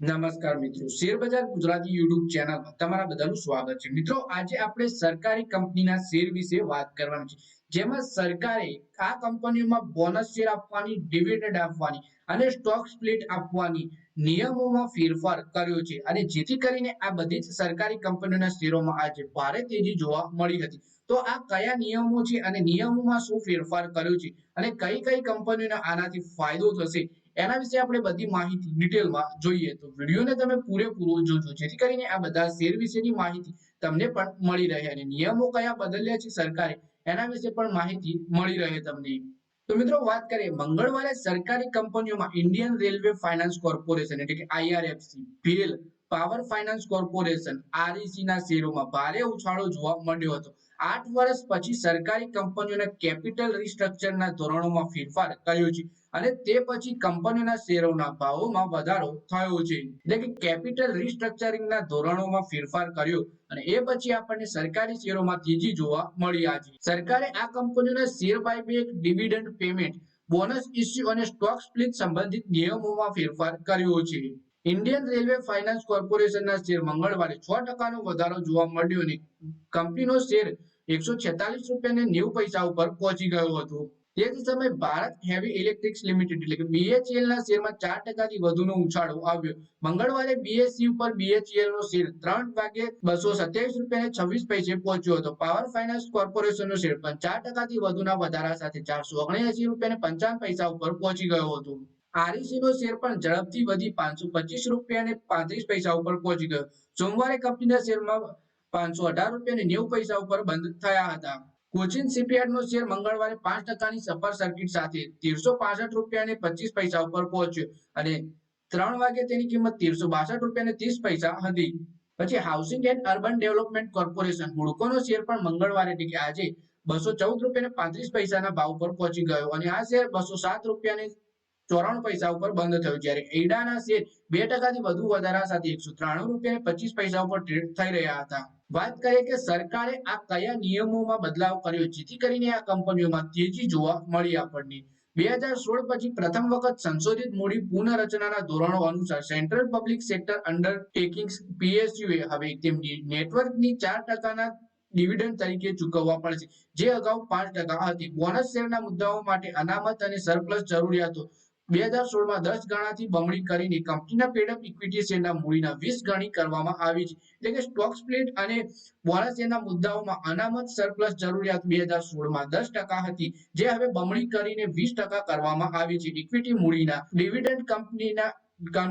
નમસ્કાર મિત્રો. શેરબજાર ગુજરાતી યુટ્યુબ ચેનલમાં તમારા બધાનું સ્વાગત છે. મિત્રો, આજે આપણે સરકારી કંપનીના શેર વિશે વાત કરવાની છે. જેમાં સરકારે આ કંપનીઓમાં બોનસ શેર આપવાની ડિવિડન્ડ આપવાની અને સ્ટોક સ્પ્લિટ આપવાની નિયમોમાં ફેરફાર કર્યો છે. અને જેથી કરીને આ બધી જ સરકારી કંપનીઓના શેરોમાં આજે ભારે તેજી જોવા મળી હતી. તો આ કયા નિયમો છે અને નિયમોમાં શું ફેરફાર કર્યો છે અને કઈ કઈ કંપનીઓને આનાથી ફાયદો થશે એના વિશે આપણે બધી માહિતી ડિટેલમાં જોઈએ. તો વિડીયોને તમે પૂરેપૂરો જોજો. જેથી કરીને આ બધા શેર વિશેની માહિતી તમને પણ મળી રહે અને નિયમો કયા બદલ્યા છે સરકારે એના વિશે પણ માહિતી મળી રહે તમને. તો મિત્રો વાત કરીએ મંગળવારે સરકારી કંપનીઓમાં ઇન્ડિયન રેલવે ફાઇનાન્સ કોર્પોરેશન એટલે કે આઈઆરએફસી ભેલ પાવર ફાઇનાન્સ કોર્પોરેશન આરઈસી ના શેરોમાં ભારે ઉછાળો જોવા મળ્યો હતો. આઠ વર્ષ પછી સરકારી કંપનીઓના કેપિટલ રિસ્ટ્રક્ચરના ધોરણોમાં ફેરફાર કર્યો છે અને તે પછી કંપનીઓના શેરોના ભાવોમાં વધારો થયો છે. એટલે કે કેપિટલ રિસ્ટ્રક્ચરિંગના ધોરણોમાં ફેરફાર કર્યો અને એ પછી આપણને સરકારી શેરોમાં તેજી જોવા મળી આજે સરકારે આ કંપનીઓના share buyback dividend payment, bonus issue અને સ્ટોક સ્પ્લિટ સંબંધિત નિયમોમાં ફેરફાર કર્યો છે. ઇન્ડિયન રેલવે ફાઇનાન્સ કોર્પોરેશનના શેર મંગળવારે છ ટકાનો વધારો જોવા મળ્યો અને કંપનીનો શેર એકસો છેતાલીસ રૂપિયા નેવું પૈસા ઉપર પહોંચી ગયો હતો. તે જ સમયે ભારત હેવી ઇલેક્ટ્રિક્સ લિમિટેડ એટલે કે બીએચઈએલ ના શેરમાં ચાર ટકાથી વધુનો ઉછાળો આવ્યો. મંગળવારે બીએસસી ઉપર બીએચઈએલ નો શેર ત્રણ વાગે બસો સત્યાવીસ રૂપિયા છવ્વીસ પૈસે પહોંચ્યો હતો. પાવર ફાઇનાન્સ કોર્પોરેશન નો શેર પણ ચાર ટકાથી વધુના વધારા સાથે ચારસો ઓગણએસી રૂપિયા પંચાવન પૈસા ઉપર પહોંચી ગયો હતો. આરઈસી નો શેર પણ ઝડપથી વધી પાંચસો પચીસ રૂપિયા અને પાંત્રીસ પૈસા ઉપર પહોંચી ગયો. સોમવારે કંપનીના શેરમાં પાંચસો અઢાર રૂપિયા અને નેવું પૈસા ઉપર બંધ થયા હતા. કોચિન શિપયાર્ડ નો શેર મંગળવારે પાંચ ટકાની સફર સર્કિટ સાથે તેરસો પાસઠ રૂપિયા અને પચીસ પૈસા ઉપર પહોંચ્યો અને ત્રણ વાગે તેની કિંમત તેરસો બાસઠ રૂપિયા અને ત્રીસ પૈસા હતી. પછી housing and urban development corporation હુડકોનો share પણ મંગળવારે એટલે આજે બસો ચૌદ રૂપિયા અને પાંત્રીસ પૈસાના ભાવ પર પહોંચી ગયો અને આ શેર બસો સાત રૂપિયા અને ચોરાણું પૈસા ઉપર બંધ થયું. જ્યારે ઈડાના શેર બે ટકાથી વધુ વધારા સાથે એકસો ત્રાણું રૂપિયા પચીસ પૈસા ઉપર ટ્રેડ થઈ રહ્યા હતા. વાત કરીએ કે સરકારે આ કયા નિયમોમાં બદલાવ કર્યો, જેથી કરીને આ કંપનીઓમાં તેજી જોવા મળી આપણને. બે હજાર સોળ પછી પ્રથમ વખત સંશોધિત મૂડી પુનઃરચનાના ધોરણો અનુસાર સેન્ટ્રલ પબ્લિક સેક્ટર અંડરટેકિંગ્સ પીએસયુએ હવે તેમની નેટવર્કની ચાર ટકાના ડિવિડન્ડ તરીકે ચૂકવવા પડશે. જે અગાઉ પાંચ ટકા હતી. બોનસ શેરના મુદ્દાઓ માટે અનામત અને સરપ્લસ જરૂરિયાતો બે હજાર સોળમાં દસ ગણાથી બમણી કરીને કંપનીના પેડઅપ ઇક્વિટી શેરના મૂડીના વીસ ગણી કરવામાં આવી છે. એટલે કે સ્ટોક સ્પ્લિટ અને બોનસ શેરના મુદ્દાઓમાં અનામત સરપ્લસ જરૂરિયાત બે હજાર સોળમાં દસ ટકા હતી. જે હવે બમણી કરીને વીસ ટકા કરવામાં આવી છે. ઇક્વિટી મૂડીના ડિવિડન્ડ કંપનીના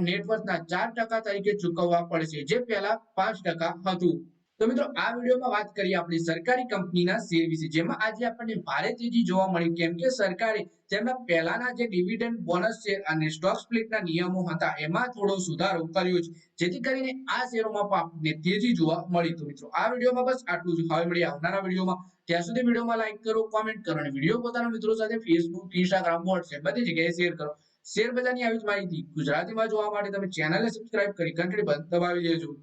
નેટવર્કના ચાર ટકા તરીકે ચૂકવવા પડશે. જે પહેલા પાંચ ટકા હતું. તો મિત્રો, આ વિડીયોમાં વાત કરીએ આપણી સરકારી કંપનીના શેર વિશે. જેમાં આજે આપણને ભારે તેજી જોવા મળી. કેમ કે સરકારે તેમના પહેલાના જે ડિવિડન્ડ બોનસ શેર અને સ્ટોક સ્પ્લિટના નિયમો હતા, એમાં થોડો સુધારો કર્યો છે. જેથી કરીને આ શેરોમાં પણ આપણને તેજી જોવા મળી. તો મિત્રો, આ વિડીયોમાં બસ આટલું જ. હવે મળીએ આવનારા વિડીયોમાં. ત્યાં સુધી વિડીયોમાં લાઈક કરો કોમેન્ટ કરો અને વીડિયો પોતાના મિત્રો સાથે ફેસબુક ઇન્સ્ટાગ્રામ વોટ્સએપ બધી જગ્યાએ શેર કરો. શેર બજારની આવી જ માહિતી ગુજરાતીમાં જોવા માટે તમે ચેનલને સબસ્ક્રાઇબ કરી ઘંટડી બંધ દબાવી દેજો.